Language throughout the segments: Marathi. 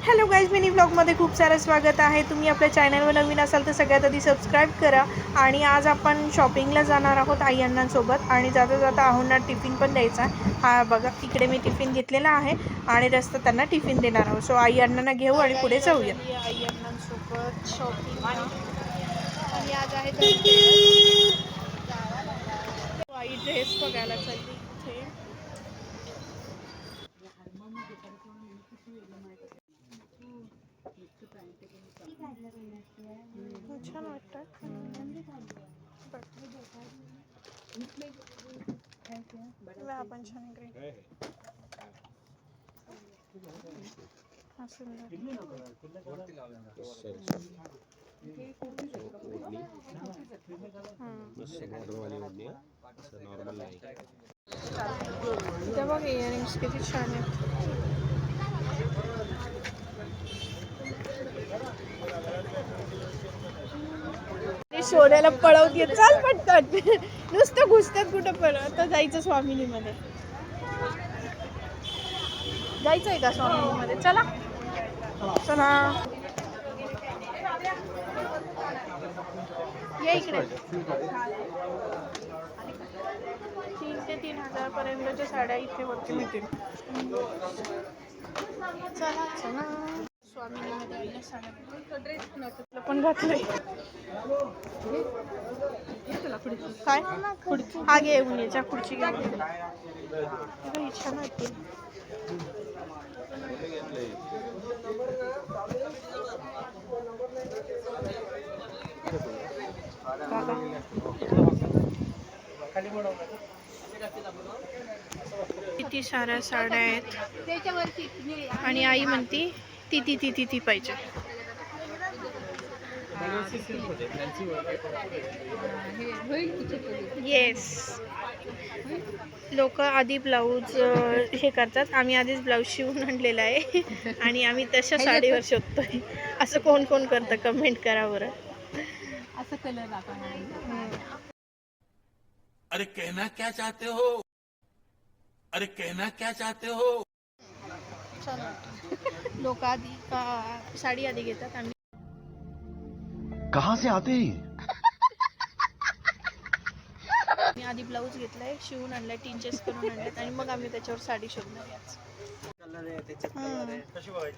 हॅलो गाईज मिनी ब्लॉगमध्ये खूप सारं स्वागत आहे. तुम्ही आपल्या चॅनलवर नवीन असाल तर सगळ्यात आधी सबस्क्राईब करा. आणि आज आपण शॉपिंगला जाणार आहोत आई अण्णांसोबत. आणि जाता जाता आहोंना टिफिन पण द्यायचा हा बघा इकडे मी टिफिन घेतलेला आहे. आणि रस्ता त्यांना टिफिन देणार आहोत. सो आई अण्णांना घेऊ आणि पुढे जाऊया. आई अण्णांसोबत शॉपिंग आणि आज आहे आई ड्रेस बघायला चालली. छान वाटतं आपण छान ग्रे बघ इयरिंग्स किती छान आहेत. सोन्याला पळवते चाल पटकन. नुसतं घुसतात कुठं पण. आता जायचं स्वामिनीमध्ये. जायचंय का स्वामिनीमध्ये? चला. चला. या इकडे. तीन ते तीन हजार पर्यंतच्या साड्या इथे वरती मिळतील. चला. चला. ड्रेस पण घातलंय काय खुर्ची हा घे उन्हीच्या खुर्ची घ्या छान वाटते. किती साऱ्या साड्या आहेत? आणि आई म्हणती ती ती ती ती ती पाहिजे. येस लोक आधी ब्लाऊज हे करतात. आम्ही आधीच ब्लाऊज शिवून आणलेला आहे. आणि आम्ही तशा साडीवर शोधतोय. असं कोण कोण करतं कमेंट करा बरं. असं कलर अरे कहना क्या चाहते हो? अरे कहना क्या चाहते हो? लोक आधी साडी आधी घेतात आम्ही कहाँ से आते हैं? ये? मी आधी ब्लाऊज घेतलाय शिवून आणलाय तीन चेस करून आणल्यात आणि मग आम्ही त्याच्यावर साडी शोधणार आहे आज.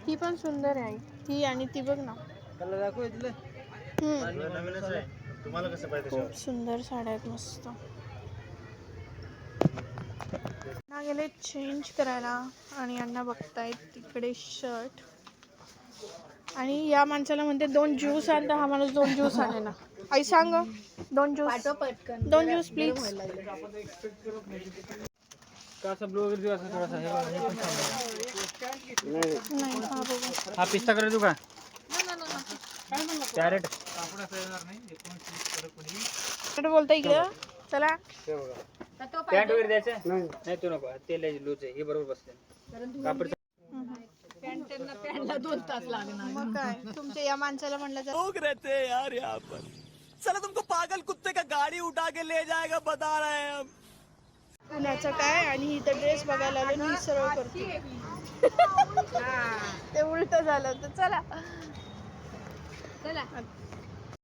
ही पण सुंदर आहे. ही आणि ती बघ ना. हम्म. खूप सुंदर साड्या आहेत मस्त. ना गेले चेंज करायला आणि यांना बघतायत तिकडे शर्ट आणि या माणसाला म्हणते दोन ज्यूस आण तर हा माणूस दोन ज्यूस आणे ना आई सांग दोन ज्यूस पटकन. दोन ज्यूस प्लीज नाही हा पिस्ता कर का? कॅरेट. बोलता इकडे. चला. पॅन्ट वगैरे द्यायचं? नाही. तू नको. ते लय लूज आहे. हे बरोबर बसते कापड पॅन्टला दोन तास लागणार. मग काय? तुमच्या या माणसाला म्हणलं तर लोग रहते हैं यार यहाँ पर। चलो तुमको पागल कुत्ते का गाड़ी उठा के ले जाएगा बता रहे हैं हम। काय? आणि इथं ड्रेस बघायला आले मी सरळ करते. ते उलट झालं होतं. चला. चला.